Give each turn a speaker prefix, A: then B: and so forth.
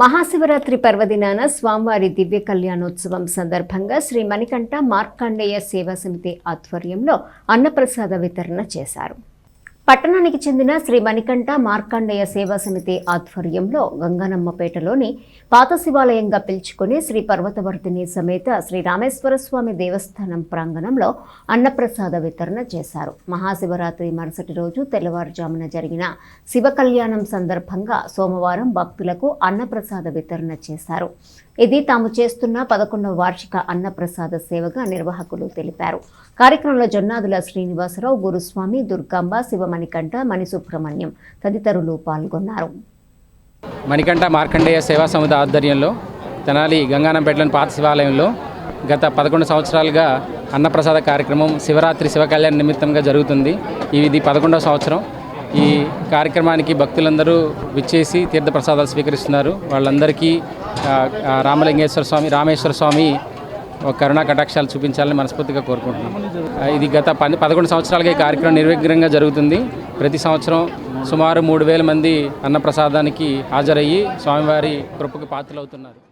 A: మహాశివరాత్రి పర్వదినాన స్వామివారి దివ్య కళ్యాణోత్సవం సందర్భంగా శ్రీ మణికంఠ మార్కాండేయ సేవా సమితి ఆధ్వర్యంలో అన్నప్రసాద వితరణ చేశారు. పట్టణానికి చెందిన శ్రీ మణికంఠ మార్కండేయ సేవా సమితి ఆధ్వర్యంలో గంగనమ్మపేటలోని పాత శివాలయంగా పిలుచుకుని శ్రీ పర్వతవర్ధిని సమేత శ్రీ రామేశ్వర స్వామి దేవస్థానం ప్రాంగణంలో అన్నప్రసాద వితరణ చేశారు. మహాశివరాత్రి మరుసటి రోజు తెల్లవారుజామున జరిగిన శివ కళ్యాణం సందర్భంగా సోమవారం భక్తులకు అన్నప్రసాద వితరణ చేశారు. ఇది తాము చేస్తున్న పదకొండవ వార్షిక అన్నప్రసాద సేవగా నిర్వాహకులు తెలిపారు. కార్యక్రమంలో జొన్నాదుల శ్రీనివాసరావు గురుస్వామి దుర్గాంబ మణికంఠ మణిసుబ్రహ్మణ్యం తదితరులు పాల్గొన్నారు.
B: మణికంఠ మార్కండేయ సేవా సమితి ఆధ్వర్యంలో తెనాలి గంగానంపేటలోని పాత శివాలయంలో గత పదకొండు సంవత్సరాలుగా అన్నప్రసాద కార్యక్రమం శివరాత్రి శివ కళ్యాణ నిమిత్తంగా జరుగుతుంది. ఇది పదకొండవ సంవత్సరం. ఈ కార్యక్రమానికి భక్తులందరూ విచ్చేసి తీర్థప్రసాదాలు స్వీకరిస్తున్నారు. వాళ్ళందరికీ రామలింగేశ్వర స్వామి రామేశ్వర స్వామి కరుణా కటాక్షాలు చూపించాలని మనస్ఫూర్తిగా కోరుకుంటున్నాం. ఇది గత పది పదకొండు సంవత్సరాలుగా ఈ కార్యక్రమం నిర్విఘ్నంగా జరుగుతుంది. ప్రతి సంవత్సరం సుమారు మూడు వేల మంది అన్నప్రసాదానికి హాజరయ్యి స్వామివారి కృపకు పాత్రలవుతున్నారు.